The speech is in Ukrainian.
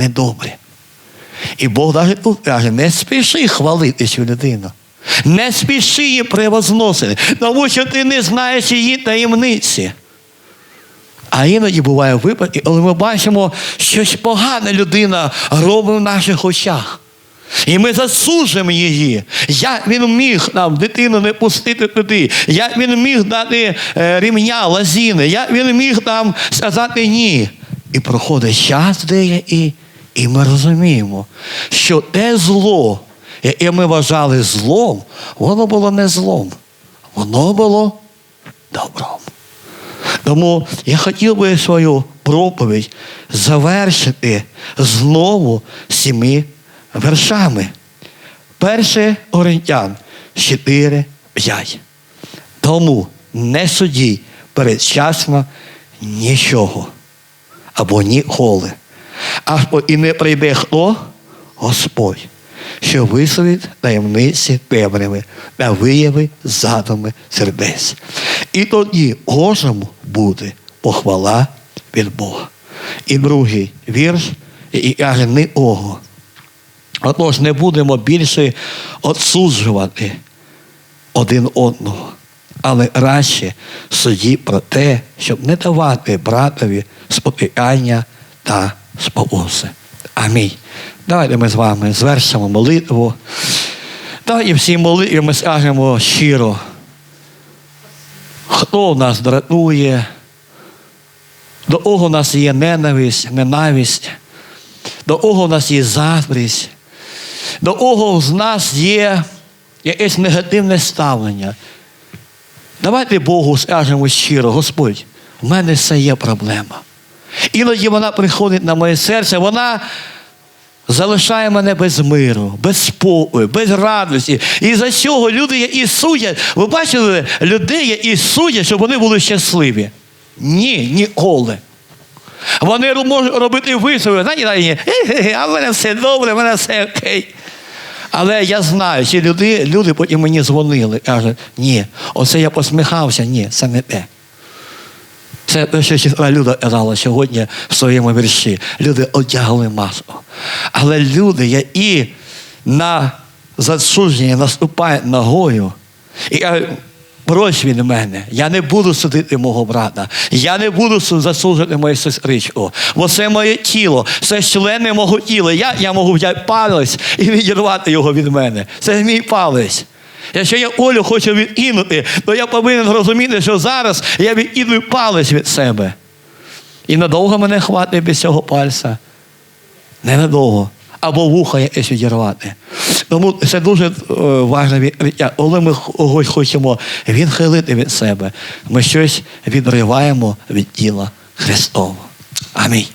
недобре. І Бог навіть тут каже, не спіши хвалити цю людину. Не спіши її превозносити, тому що ти не знаєш її таємниці. А іноді буває випадки, коли ми бачимо, щось погане людина робить в наших очах. І ми засуджуємо її. Як він міг нам дитину не пустити туди? Як він міг дати е, рівня, лазіни? Як він міг нам сказати ні? І проходить час деякий, і ми розуміємо, що те зло, яке ми вважали злом, воно було не злом, воно було добром. Тому я хотів би свою проповідь завершити знову сіми вершами. Перше Орентян 4, 5. Тому не судіть передчасно нічого або ніколи. Аж і не прийде хто? Господь, що висловить таємниці темряви та вияви задуми сердець. І тоді кожному буде похвала від Бога. І другий вірш, і каже, не ого. Отож, не будемо більше отсуджувати один одного, але краще судді про те, щоб не давати братові спотикання та спокуси. Амінь. Давайте ми з вами звершимо молитву. Давайте всі молитві ми скажемо щиро, хто нас дратує, до кого в нас є ненависть, ненависть, до кого в нас є заздрість, до кого з нас є якесь негативне ставлення. Давайте Богу скажемо щиро, Господь, в мене все є проблема. Іноді вона приходить на моє серце, вона залишає мене без миру, без спокою, без радості. І за цього люди, які судять, ви бачили людей, які судять, щоб вони були щасливі? Ні, ніколи. Вони можуть робити «Е-ге-ге, а в мене все добре, в мене все окей. Але я знаю, ці люди, люди потім мені дзвонили, кажуть, ні, оце я посміхався, ні, це не те. Це те, що Люда казала сьогодні в своєму вірші. Люди одягли маску. Але люди, які на засудження наступають ногою, і прось від мене, я не буду судити мого брата, я не буду засуджувати мою сестричку, бо це моє тіло, це члени мого тіла. Я, я можу взяти палець і відірвати його від мене. Це мій палець. Якщо я Олю хочу відкинути, то я повинен розуміти, що зараз я відкидую палець від себе. І надовго мене хватить без цього пальця. Ненадовго. Або вуха якесь відірвати. Тому це дуже е, важливе відкриття. Коли ми хочемо відхилити від себе, ми щось відриваємо від тіла Христового. Амінь.